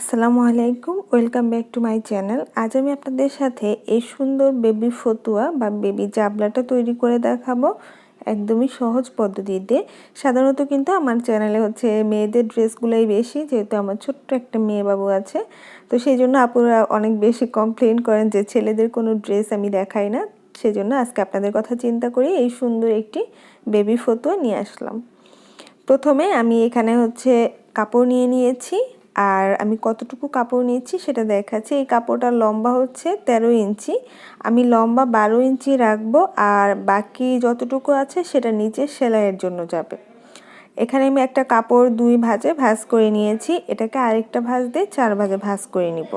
আসসালামু আলাইকুম, welcome back to my channel. আজ আমি আপনাদের সাথে এই সুন্দর বেবি ফতুয়া বা বেবি জাবলাটা তৈরি করে দেখাবো একদমই সহজ পদ্ধতিতে। সাধারণত কিন্তু আমার চ্যানেলে হচ্ছে মেয়েদের ড্রেসগুলোই বেশি, যেহেতু আমার ছোট্ট একটা মেয়ে বাবু আছে। তো সেই জন্য আপুরা অনেক বেশি কমপ্লেন করেন যে ছেলেদের কোনো ড্রেস আমি দেখাই না। সেই জন্য আজকে আপনাদের কথা চিন্তা করি এই সুন্দর একটি বেবি ফতুয়া নিয়ে আসলাম। প্রথমে আমি এখানে হচ্ছে কাপড় নিয়ে নিয়েছি। আর আমি কতটুকু কাপড় নিয়েছি সেটা দেখাচ্ছি। এই কাপড়টার লম্বা হচ্ছে ১৩ ইঞ্চি। আমি লম্বা বারো ইঞ্চি রাখব আর বাকি যতটুকু আছে সেটা নিচে সেলাইয়ের জন্য যাবে। এখানে আমি একটা কাপড় দুই ভাজে ভাজ করে নিয়েছি। এটাকে আরেকটা ভাজ দিয়ে চার ভাজে ভাজ করে নিব।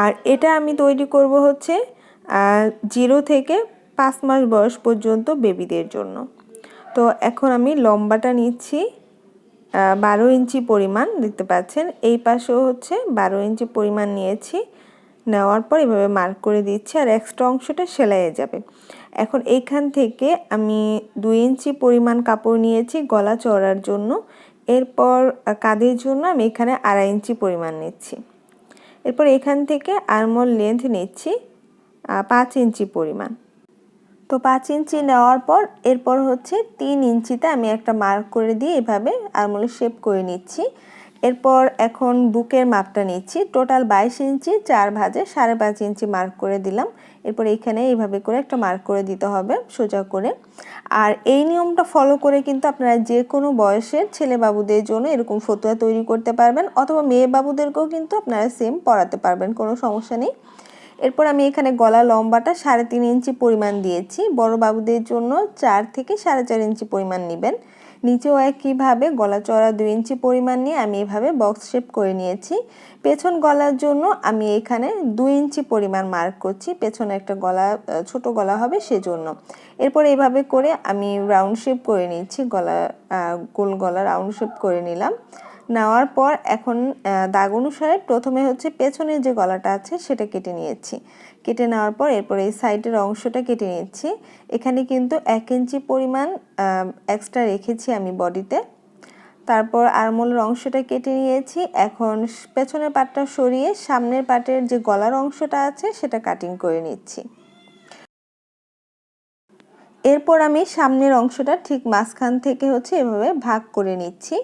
আর এটা আমি তৈরি করব হচ্ছে জিরো থেকে পাঁচ মাস বয়স পর্যন্ত বেবিদের জন্য। তো এখন আমি লম্বাটা নিচ্ছি। বারো ইঞ্চি পরিমাণ দেখতে পাচ্ছেন। এই পাশেও হচ্ছে বারো ইঞ্চি পরিমাণ নিয়েছি। নেওয়ার পর এভাবে মার্ক করে দিচ্ছি আর এক্সট্রা অংশটা সেলাইয়ে যাবে। এখন এইখান থেকে আমি দুই ইঞ্চি পরিমাণ কাপড় নিয়েছি গলা চড়ার জন্য। এরপর কাঁধের জন্য আমি এখানে আড়াই ইঞ্চি পরিমাণ নিচ্ছি। এরপর এখান থেকে আরমোল লেন্থ নিচ্ছি পাঁচ ইঞ্চি পরিমাণ। তো পাঁচ ইঞ্চি নেওয়ার পর এরপর হচ্ছে তিন ইঞ্চিতে আমি একটা মার্ক করে দিয়ে এভাবে আরমোলে শেপ করে নিচ্ছি। এরপর এখন বুকের মাপটা নিচ্ছি। টোটাল বাইশ ইঞ্চি, চার ভাজে সাড়ে পাঁচ ইঞ্চি মার্ক করে দিলাম। এরপর এইখানে এইভাবে করে একটা মার্ক করে দিতে হবে সোজা করে। আর এই নিয়মটা ফলো করে কিন্তু আপনারা যে কোনো বয়সের ছেলে বাবুদের জন্য এরকম ফতুয়া তৈরি করতে পারবেন, অথবা মেয়ে বাবুদেরকেও কিন্তু আপনারা সেম পড়াতে পারবেন, কোনো সমস্যা নেই। এরপর আমি এখানে গলা লম্বাটা সাড়ে তিন ইঞ্চি পরিমাণ দিয়েছি। বড় বাবুদের জন্য চার থেকে সাড়ে চার ইঞ্চি পরিমাণ নেবেন। নিচেও একইভাবে গলা চড়া দুই ইঞ্চি পরিমাণ নিয়ে আমি এভাবে বক্স শেপ করে নিয়েছি। পেছন গলার জন্য আমি এখানে দুই ইঞ্চি পরিমাণ মার্ক করছি। পেছনে একটা গলা ছোট গলা হবে সেজন্য। এরপর এইভাবে করে আমি রাউন্ড শেপ করে নিচ্ছি গলা গোল গলা রাউন্ড শেপ করে নিলাম। নেওয়ার পর এখন দাগ অনুসারে প্রথমে হচ্ছে পেছনের যে গলাটা আছে সেটা কেটে নিয়েছি। কেটে নেওয়ার পর এরপর এই সাইডের অংশটা কেটে নিচ্ছি এখানে কিন্তু এক ইঞ্চি পরিমাণ এক্সট্রা রেখেছি আমি বডিতে। তারপর আরমোলের অংশটা কেটে নিয়েছি। এখন পেছনের পাটটা সরিয়ে সামনের পাটের যে গলার অংশটা আছে সেটা কাটিং করে নিচ্ছি। এরপর আমি সামনের অংশটা ঠিক মাঝখান থেকে হচ্ছে এভাবে ভাগ করে নিচ্ছি।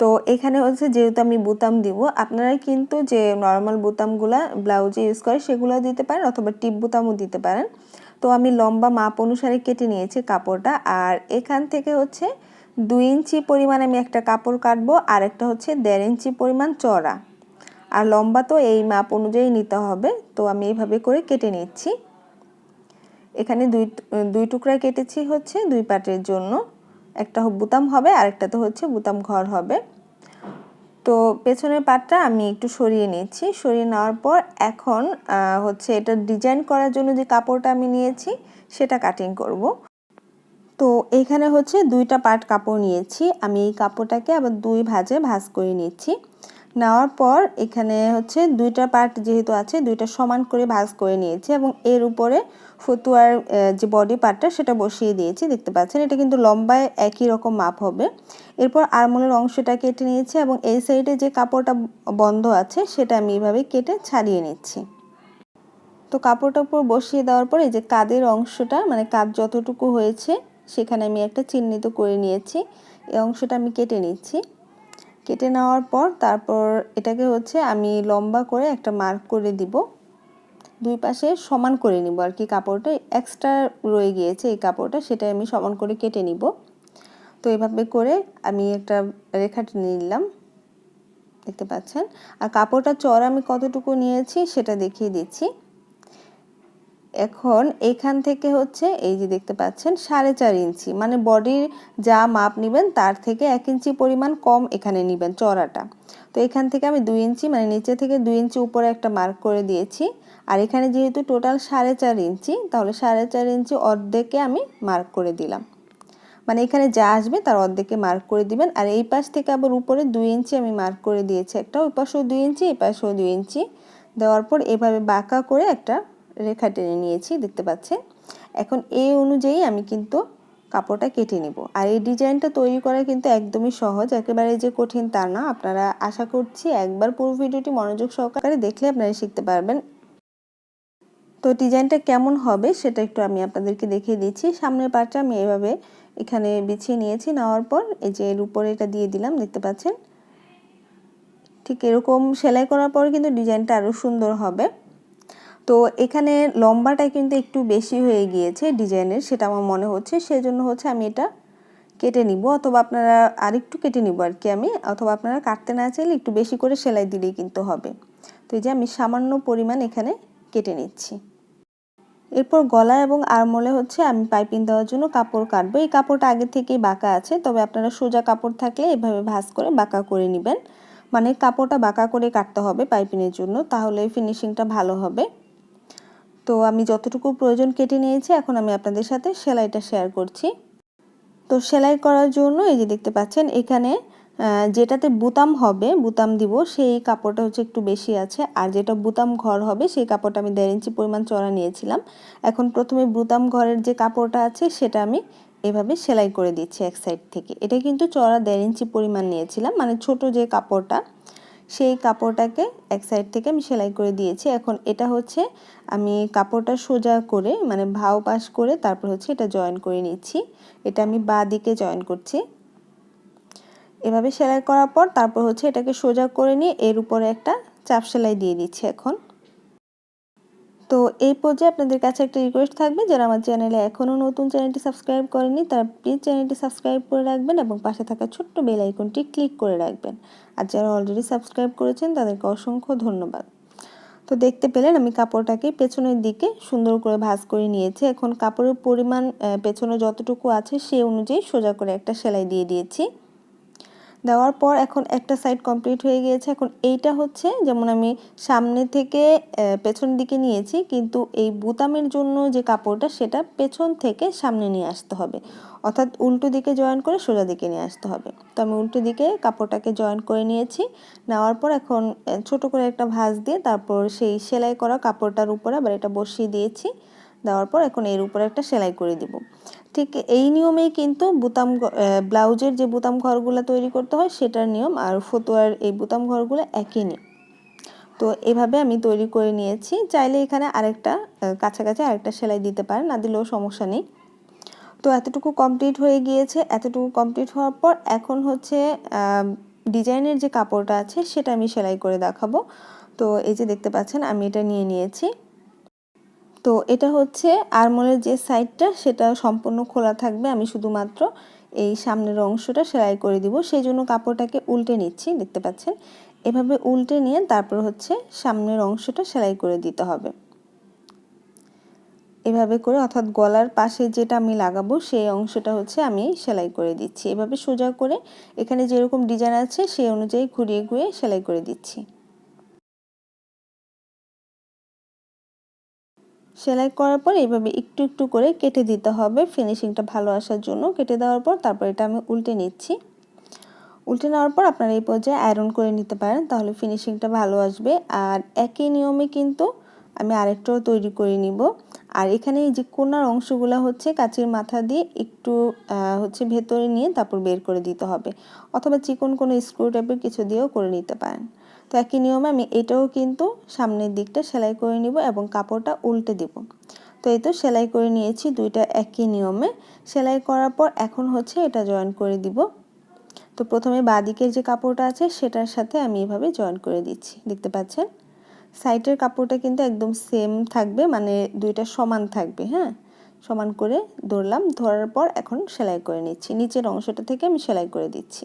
তো এখানে হচ্ছে যেহেতু আমি বোতাম দিব, আপনারা কিন্তু যে নর্মাল বোতামগুলো ব্লাউজে ইউজ করে সেগুলো দিতে পারেন অথবা টিপ বোতামও দিতে পারেন। তো আমি লম্বা মাপ অনুসারে কেটে নিয়েছি কাপড়টা আর এখান থেকে হচ্ছে দুই ইঞ্চি পরিমাণ আমি একটা কাপড় কাটবো আর একটা হচ্ছে দেড় ইঞ্চি পরিমাণ চড়া আর লম্বা তো এই মাপ অনুযায়ী নিতে হবে, তো আমি এইভাবে করে কেটে নিচ্ছি। এখানে দুই দুই টুকরা কেটেছি হচ্ছে দুই পাটের জন্য। একটা বুতাম হবে আর একটা তো হচ্ছে বুতাম ঘর হবে। তো পেছনের পাটটা আমি একটু সরিয়ে নিচ্ছি। সরিয়ে নেওয়ার পর এখন হচ্ছে এটা ডিজাইন করার জন্য যে কাপড়টা আমি নিয়েছি, সেটা কাটিং করব। তো এখানে হচ্ছে দুইটা পাট কাপড় নিয়েছি। আমি এই কাপড়টাকে আবার দুই ভাজে ভাজ করে নিচ্ছি। নেওয়ার পর এখানে হচ্ছে দুইটা পার্ট যেহেতু আছে, দুইটা সমান করে ভাজ করে নিয়েছি এবং এর উপরে ফতুয়ার যে বডি পার্টটা সেটা বসিয়ে দিয়েছি, দেখতে পাচ্ছেন? এটা কিন্তু লম্বায় একই রকম মাপ হবে। এরপর আরমোলের অংশটা কেটে নিয়েছি এবং এই সাইডে যে কাপড়টা বন্ধ আছে সেটা আমি এইভাবে কেটে ছাড়িয়ে নিচ্ছি। তো কাপড়টার উপর বসিয়ে দেওয়ার পর এই যে কাদের অংশটা মানে কাদ যতটুকু হয়েছে, সেখানে আমি একটা চিহ্নিত করে নিয়েছি। এই অংশটা আমি কেটে নিচ্ছি। কেটে নেওয়ার পর তারপর এটাকে হচ্ছে আমি লম্বা করে একটা মার্ক করে দিব। দুই পাশে সমান করে নিব আর কি, কাপড়টা এক্সট্রা রয়ে গিয়েছে এই কাপড়টা সেটা আমি সমান করে কেটে নিব। তো এভাবে করে আমি একটা রেখা টেনে নিলাম, দেখতে পাচ্ছেন? আর কাপড়টা চড় আমি কতটুকু নিয়েছি সেটা দেখিয়ে দিচ্ছি। এখন এখান থেকে হচ্ছে এই যে দেখতে পাচ্ছেন সাড়ে চার ইঞ্চি মানে বডির যা মাপ নেবেন তার থেকে এক ইঞ্চি পরিমাণ কম এখানে নেবেন চড়াটা তো এখান থেকে আমি দুই ইঞ্চি মানে নিচে থেকে দুই ইঞ্চি উপরে একটা মার্ক করে দিয়েছি। আর এখানে যেহেতু টোটাল সাড়ে চার ইঞ্চি, তাহলে সাড়ে চার ইঞ্চি অর্ধেকে আমি মার্ক করে দিলাম। মানে এখানে যা আসবে তার অর্ধেকে মার্ক করে দিবেন। আর এই পাশ থেকে আবার উপরে দুই ইঞ্চি আমি মার্ক করে দিয়েছি একটা, ওই পাশেও দুই ইঞ্চি, এই পাশেও দুই ইঞ্চি। দেওয়ার পর এভাবে বাঁকা করে একটা রেখা টেনে নিয়েছি, দেখতে পাচ্ছেন? এখন এই অনুযায়ী আমি কিন্তু কাপড়টা কেটে নিব। আর এই ডিজাইনটা তৈরি করা কিন্তু একদমই সহজ, একেবারে যে কঠিন তা না। আপনারা আশা করছি একবার পুরো ভিডিওটি মনোযোগ সহকারে দেখলে আপনারা শিখতে পারবেন। তো ডিজাইনটা কেমন হবে সেটা একটু আমি আপনাদেরকে দেখিয়ে দিচ্ছি। সামনের পাটটা আমি এভাবে এখানে বিছিয়ে নিয়েছি, নেওয়ার পর এই যে এর উপরে এটা দিয়ে দিলাম, দেখতে পাচ্ছেন? ঠিক এরকম সেলাই করার পর কিন্তু ডিজাইনটা আরও সুন্দর হবে। তো এখানে লম্বাটা কিন্তু একটু বেশি হয়ে গিয়েছে ডিজাইনের, সেটা আমার মনে হচ্ছে। সেই জন্য হচ্ছে আমি এটা কেটে নিব, অথবা আপনারা আরেকটু কেটে নিব আর কি আমি, অথবা আপনারা কাটতে না চাইলে একটু বেশি করে সেলাই দিলেই কিন্তু হবে। তো এই যে আমি সামান্য পরিমাণ এখানে কেটে নিচ্ছি। এরপর গলা এবং আরমোলে হচ্ছে আমি পাইপিং দেওয়ার জন্য কাপড় কাটবো। এই কাপড়টা আগে থেকেই বাঁকা আছে, তবে আপনারা সোজা কাপড় থাকলে এভাবে ভাঁজ করে বাঁকা করে নেবেন। মানে কাপড়টা বাঁকা করে কাটতে হবে পাইপিংয়ের জন্য, তাহলে ফিনিশিংটা ভালো হবে। তো আমি যতটুকু প্রয়োজন কেটে নিয়েছি, এখন আমি আপনাদের সাথে সেলাইটা শেয়ার করছি। তো সেলাই করার জন্য এই যে দেখতে পাচ্ছেন, এখানে যেটাতে বুতাম হবে, বুতাম দিব, সেই কাপড়টা হচ্ছে একটু বেশি আছে। আর যেটা বুতাম ঘর হবে, সেই কাপড়টা আমি দেড় ইঞ্চি পরিমাণ চড়া নিয়েছিলাম। এখন প্রথমে বুতাম ঘরের যে কাপড়টা আছে, সেটা আমি এভাবে সেলাই করে দিচ্ছি এক সাইড থেকে। এটা কিন্তু চড়া দেড় ইঞ্চি পরিমাণ নিয়েছিলাম মানে ছোট যে কাপড়টা সেই কাপড়টাকে এক সাইড থেকে আমি সেলাই করে দিয়েছি। এখন এটা হচ্ছে আমি কাপড়টা সোজা করে মানে ভাও পাশ করে তারপর হচ্ছে এটা জয়েন করে নিচ্ছি। এটা আমি বা দিকে জয়েন করছি। এভাবে সেলাই করার পর তারপর হচ্ছে এটাকে সোজা করে নিয়ে এর উপরে একটা চাপ সেলাই দিয়ে দিচ্ছি এখন। তো এই পর্যায়ে আপনাদের কাছে একটা রিকোয়েস্ট থাকবে, যারা আমার চ্যানেলে এখনও নতুন চ্যানেলটি সাবস্ক্রাইব করেনি তারা প্লিজ চ্যানেলটি সাবস্ক্রাইব করে রাখবেন এবং পাশে থাকা ছোট্ট বেল আইকনটি ক্লিক করে রাখবেন। আর যারা অলরেডি সাবস্ক্রাইব করেছেন, তাদেরকে অসংখ্য ধন্যবাদ। তো দেখতে পেলেন, আমি কাপড়টাকে পেছনের দিকে সুন্দর করে ভাঁজ করে নিয়েছি। এখন কাপড়ের পরিমাণ পেছনে যতটুকু আছে সেই অনুযায়ী সোজা করে একটা সেলাই দিয়ে দিয়েছি। দেওয়ার পর এখন একটা সাইড কমপ্লিট হয়ে গিয়েছে। এখন এইটা হচ্ছে, যেমন আমি সামনে থেকে পেছন দিকে নিয়েছি, কিন্তু এই বুতামের জন্য যে কাপড়টা, সেটা পেছন থেকে সামনে নিয়ে আসতে হবে। অর্থাৎ উল্টো দিকে জয়েন করে সোজা দিকে নিয়ে আসতে হবে। তো আমি উল্টো দিকে কাপড়টাকে জয়েন করে নিয়েছি। নেওয়ার পর এখন ছোট করে একটা ভাঁজ দিয়ে তারপর সেই সেলাই করা কাপড়টার উপরে আবার এটা বসিয়ে দিয়েছি। দেওয়ার পর এখন এর উপরে একটা সেলাই করে দিব। ঠিক এই নিয়মেই কিন্তু বুতাম ব্লাউজের যে বুতাম ঘরগুলো তৈরি করতে হয়, সেটার নিয়ম আর ফতুয়ার এই বুতাম ঘরগুলো একই নিয়ম। তো এভাবে আমি তৈরি করে নিয়েছি। চাইলে এখানে আরেকটা কাছাকাছি আরেকটা সেলাই দিতে পারেন, না দিলেও সমস্যা নেই। তো এতটুকু কমপ্লিট হয়ে গিয়েছে। এতটুকু কমপ্লিট হওয়ার পর এখন হচ্ছে ডিজাইনের যে কাপড়টা আছে, সেটা আমি সেলাই করে দেখাবো। তো এই যে দেখতে পাচ্ছেন, আমি এটা নিয়ে নিয়েছি। তো এটা হচ্ছে আরমোলের যে সাইডটা, সেটা সম্পূর্ণ খোলা থাকবে। আমি শুধুমাত্র এই সামনের অংশটা সেলাই করে দিব। সেই জন্য কাপড়টাকে উল্টে নিচ্ছি, দেখতে পাচ্ছেন? এভাবে উল্টে নিয়ে তারপর হচ্ছে সামনের অংশটা সেলাই করে দিতে হবে। এভাবে করে, অর্থাৎ গলার পাশে যেটা আমি লাগাবো, সেই অংশটা হচ্ছে আমি সেলাই করে দিচ্ছি। এভাবে সোজা করে এখানে যেরকম ডিজাইন আছে, সেই অনুযায়ী ঘুরিয়ে ঘুরিয়ে সেলাই করে দিচ্ছি। সেলাই করার পর এইভাবে একটু একটু করে কেটে দিতে হবে। ফিনিশিংটা ভালো আসার জন্য কেটে দেওয়ার পর তারপর এটা আমি উল্টে নিচ্ছি। উল্টে নেওয়ার পর আপনারা এই পর্যায়ে আয়রন করে নিতে পারেন, তাহলে ফিনিশিংটা ভালো আসবে। আর একই নিয়মে কিন্তু আমি আরেকটাও তৈরি করে নিব। আর এখানে এই যে কোনার অংশগুলো হচ্ছে কাচের মাথা দিয়ে একটু হচ্ছে ভেতরে নিয়ে তারপর বের করে দিতে হবে। অথবা চিকন কোনো স্ক্রু টাইপের কিছু দিয়েও করে নিতে পারেন। তো একই নিয়মে আমি এটাও কিন্তু সামনের দিকটা সেলাই করে নিব এবং কাপড়টা উল্টে দিব। তো এই তো সেলাই করে নিয়েছি দুইটা একই নিয়মে। সেলাই করার পর এখন হচ্ছে এটা জয়েন করে দিব। তো প্রথমে বাদিকের যে কাপড়টা আছে সেটার সাথে আমি এভাবে জয়েন করে দিচ্ছি। দেখতে পাচ্ছেন? সাইডের কাপড়টা কিন্তু একদম সেম থাকবে মানে দুইটা সমান থাকবে হ্যাঁ? সমান করে ধরলাম, ধরার পর এখন সেলাই করে নিচ্ছি। নিচের অংশটা থেকে আমি সেলাই করে দিচ্ছি।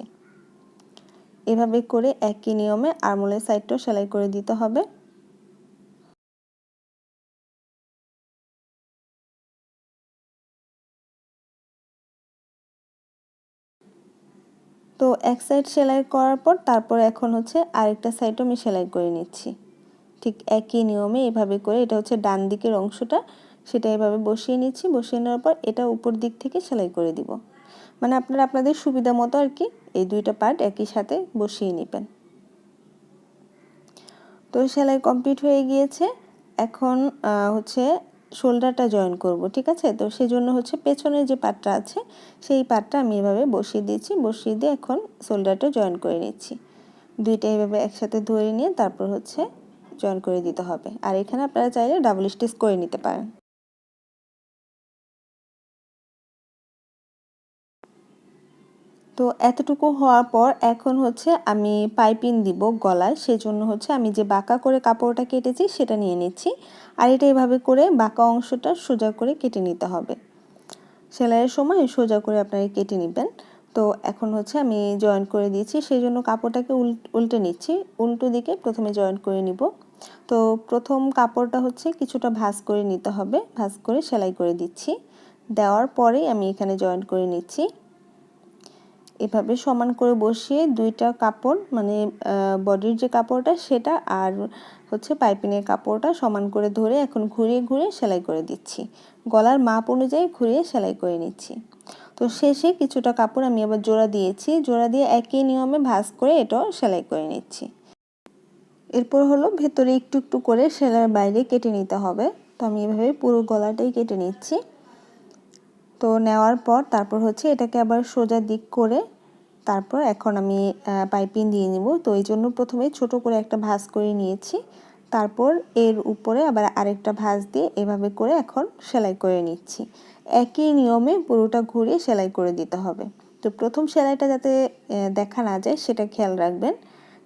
এভাবে করে একই নিয়মে আরমোলের সাইডটাও সেলাই করে দিতে হবে। তো এক সাইড সেলাই করার পর তারপর এখন হচ্ছে আরেকটা সাইডও আমি সেলাই করে নিচ্ছি। ঠিক একই নিয়মে এভাবে করে এটা হচ্ছে ডান দিকের অংশটা, সেটা এভাবে বসিয়ে নিচ্ছি। বসিয়ে নেওয়ার পর এটা উপর দিক থেকে সেলাই করে দিব। মানে আপনারা আপনাদের সুবিধা মতো আর কি এই দুইটা পার্ট একই সাথে বসিয়ে নেবেন। তো সেলাই কমপ্লিট হয়ে গিয়েছে। এখন হচ্ছে শোল্ডারটা জয়েন করব, ঠিক আছে? তো সেই জন্য হচ্ছে পেছনের যে পাটটা আছে, সেই পাটটা আমি এভাবে বসিয়ে দিয়েছি। বসিয়ে দিয়ে এখন শোল্ডারটা জয়েন করে নিচ্ছি। দুইটা এভাবে একসাথে ধরে নিয়ে তারপর হচ্ছে জয়েন করে দিতে হবে। আর এখানে আপনারা চাইলে ডাবল স্টিচ করে নিতে পারেন। তো এতটুকু হওয়ার পর এখন হচ্ছে আমি পাইপিং দিব গলায়, সেজন্য হচ্ছে আমি যে বাঁকা করে কাপড়টা কেটেছি সেটা নিয়ে নিচ্ছি। আর এটা এভাবে করে বাঁকা অংশটা সোজা করে কেটে নিতে হবে। সেলাইয়ের সময় সোজা করে আপনারা কেটে নেবেন। তো এখন হচ্ছে আমি জয়েন করে দিয়েছি সেই জন্য কাপড়টাকে উল্টে নিচ্ছি। উল্টো দিকে প্রথমে জয়েন করে নিব। তো প্রথম কাপড়টা হচ্ছে কিছুটা ভাঁজ করে নিতে হবে, ভাঁজ করে সেলাই করে দিচ্ছি। দেওয়ার পরেই আমি এখানে জয়েন করে নিচ্ছি। এভাবে সমান করে বসিয়ে দুইটা কাপড় মানে বডির যে কাপড়টা সেটা আর হচ্ছে পাইপিংয়ের কাপড়টা সমান করে ধরে এখন ঘুরিয়ে ঘুরিয়ে সেলাই করে দিচ্ছি। গলার মাপ অনুযায়ী ঘুরিয়ে সেলাই করে নিচ্ছি। তো শেষে কিছুটা কাপড় আমি আবার জোড়া দিয়েছি। জোড়া দিয়ে একই নিয়মে ভাঁজ করে এটাও সেলাই করে নিচ্ছি। এরপর হলো ভেতরে একটু একটু করে সেলাইয়ের বাইরে কেটে নিতে হবে। তো আমি এভাবে পুরো গলাটাই কেটে নিচ্ছি। তো নেওয়ার পর তারপর হচ্ছে এটাকে আবার সোজা দিক করে তারপর এখন আমি পাইপিং দিয়ে নিব। তো এই জন্য প্রথমে ছোট করে একটা ভাঁজ করে নিয়েছি। তারপর এর উপরে আবার আরেকটা ভাঁজ দিয়ে এভাবে করে এখন সেলাই করে নিচ্ছি। একই নিয়মে পুরোটা ঘুরিয়ে সেলাই করে দিতে হবে। তো প্রথম সেলাইটা যাতে দেখা না যায় সেটা খেয়াল রাখবেন।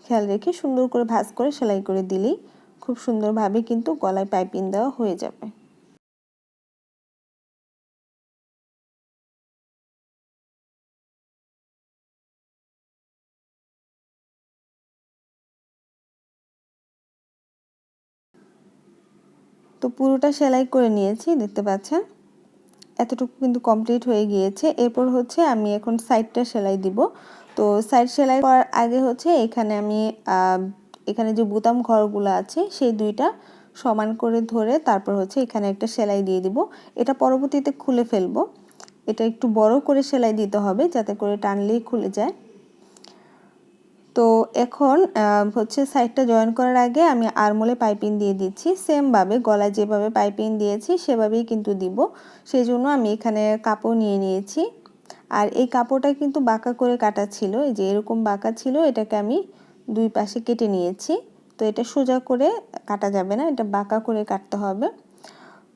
খেয়াল রেখে সুন্দর করে ভাঁজ করে সেলাই করে দিলেই খুব সুন্দরভাবে কিন্তু গলায় পাইপিং দেওয়া হয়ে যাবে। তো পুরোটা সেলাই করে নিয়েছি, দেখতে পাচ্ছেন? এতটুকু কিন্তু কমপ্লিট হয়ে গিয়েছে। এরপর হচ্ছে আমি এখন সাইডটা সেলাই দিব। তো সাইড সেলাই করার আগে হচ্ছে এখানে আমি এখানে যে বুতাম ঘরগুলো আছে, সেই দুইটা সমান করে ধরে তারপর হচ্ছে এখানে একটা সেলাই দিয়ে দিব। এটা পরবর্তীতে খুলে ফেলব। এটা একটু বড় করে সেলাই দিতে হবে যাতে করে টানলেই খুলে যায়। তো এখন হচ্ছে সাইডটা জয়েন করার আগে আমি আরমোলে পাইপিং দিয়ে দিচ্ছি। সেমভাবে গলায় যেভাবে পাইপিং দিয়েছি, সেভাবেই কিন্তু দিব। সেই জন্য আমি এখানে কাপড় নিয়ে নিয়েছি। আর এই কাপড়টা কিন্তু বাঁকা করে কাটা ছিল। এই যে এরকম বাঁকা ছিল, এটাকে আমি দুই পাশে কেটে নিয়েছি। তো এটা সোজা করে কাটা যাবে না, এটা বাঁকা করে কাটতে হবে।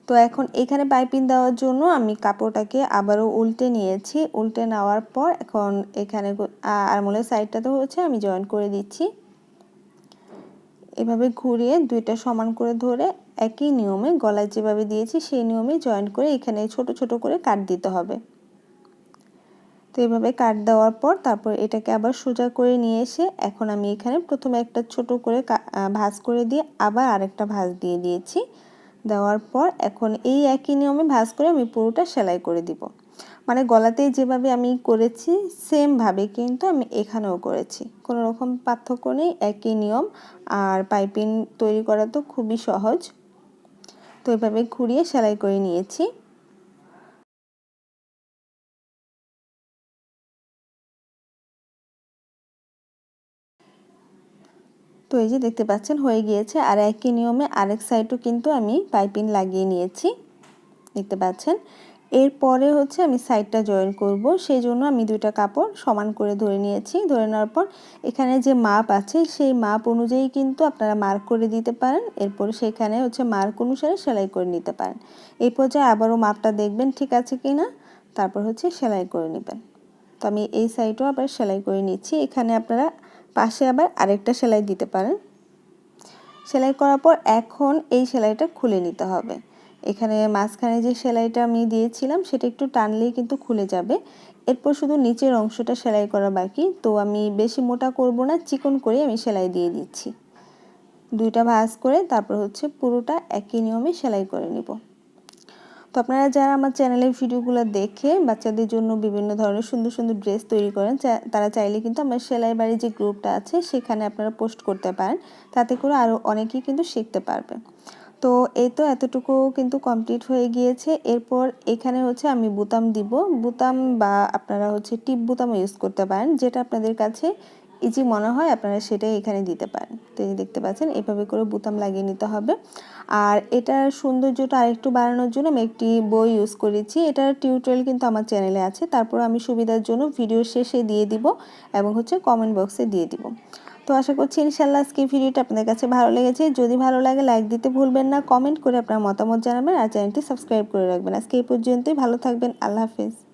তো এখন এখানে পাইপিং দেওয়ার জন্য আমি কাপড়টাকে আবারও উল্টে নিয়েছি। উল্টে নেওয়ার পর এখন এখানে আরমোলের সাইডটাতে হচ্ছে আমি জয়েন করে দিচ্ছি। এভাবে ঘুরিয়ে দুইটা সমান করে ধরে একই নিয়মে গলায় যেভাবে দিয়েছি সেই নিয়মে জয়েন করে এখানে ছোট ছোট করে কাট দিতে হবে। তো এভাবে কাট দেওয়ার পর তারপর এটাকে আবার সোজা করে নিয়ে এসে এখন আমি এখানে প্রথমে একটা ছোট করে ভাঁজ করে দিয়ে আবার আরেকটা ভাঁজ দিয়ে দিয়েছি। দেওয়ার পর এখন এই একই নিয়মে ভাজ করে আমি পুরোটা সেলাই করে দিব। মানে গলাতে যেভাবে আমি করেছি, সেমভাবে কিন্তু আমি এখানেও করেছি। কোনো রকম পার্থক্য নেই, একই নিয়ম। আর পাইপিং তৈরি করা তো খুবই সহজ। তো এভাবে ঘুরিয়ে সেলাই করে নিয়েছি। তো এই যে দেখতে পাচ্ছেন, হয়ে গিয়েছে। আর একই নিয়মে আরেক সাইডও কিন্তু আমি পাইপিং লাগিয়ে নিয়েছি। দেখতে পাচ্ছেন? এরপরে হচ্ছে আমি সাইডটা জয়েন করব। সেই জন্য আমি দুইটা কাপড় সমান করে ধরে নিয়েছি। ধরে নেওয়ার পর এখানে যে মাপ আছে, সেই মাপ অনুযায়ী কিন্তু আপনারা মার্ক করে দিতে পারেন। এরপর সেখানে হচ্ছে মার্ক অনুসারে সেলাই করে নিতে পারেন। এই পর্যায়ে আবারও মাপটা দেখবেন ঠিক আছে কি না? তারপর হচ্ছে সেলাই করে নেবেন। তো আমি এই সাইডও আবার সেলাই করে নিচ্ছি। এখানে আপনারা পাশে আবার আরেকটা সেলাই দিতে পারেন। সেলাই করার পর এখন এই সেলাইটা খুলে নিতে হবে। এখানে মাঝখানে যে সেলাইটা আমি দিয়েছিলাম, সেটা একটু টানলেই কিন্তু খুলে যাবে। এরপর শুধু নিচের অংশটা সেলাই করা বাকি। তো আমি বেশি মোটা করব না, চিকন করে আমি সেলাই দিয়ে দিচ্ছি। দুইটা ভাঁজ করে তারপর হচ্ছে পুরোটা একই নিয়মে সেলাই করে নিব। তো আপনারা যারা আমার চ্যানেলের ভিডিওগুলো দেখে বাচ্চাদের জন্য বিভিন্ন ধরনের সুন্দর সুন্দর ড্রেস তৈরি করেন তারা চাইলে কিন্তু আমার সেলাই বাড়ির যে গ্রুপটা আছে সেখানে আপনারা পোস্ট করতে পারেন। তাতে করে আরও অনেকেই কিন্তু শিখতে পারবে। তো এই তো এতটুকু কিন্তু কমপ্লিট হয়ে গিয়েছে। এরপর এখানে হচ্ছে আমি বুতাম দিব। বুতাম বা আপনারা হচ্ছে টিপ বুতাম ইউজ করতে পারেন। যেটা আপনাদের কাছে ইজি মনে হয়, আপনারা সেটাই এখানে দিতে পারেন। এই দেখতে পাচ্ছেন, এভাবে করে বোতাম লাগিয়ে নিতে হবে। আর এটার সৌন্দর্যটা আরেকটু বাড়ানোর জন্য আমি একটি বই ইউজ করেছি। এটার টিউটোরিয়াল কিন্তু আমার চ্যানেলে আছে। তারপর আমি সুবিধার জন্য ভিডিও শেষে দিয়ে দিব এবং হচ্ছে কমেন্ট বক্সে দিয়ে দিব। তো আশা করছি ইনশাল্লাহ আজকে ভিডিওটা আপনাদের কাছে ভালো লেগেছে। যদি ভালো লাগে লাইক দিতে ভুলবেন না কমেন্ট করে আপনার মতামত জানাবেন আর চ্যানেলটি সাবস্ক্রাইব করে রাখবেন। আজকে এই পর্যন্তই। ভালো থাকবেন। আল্লাহ হাফিজ।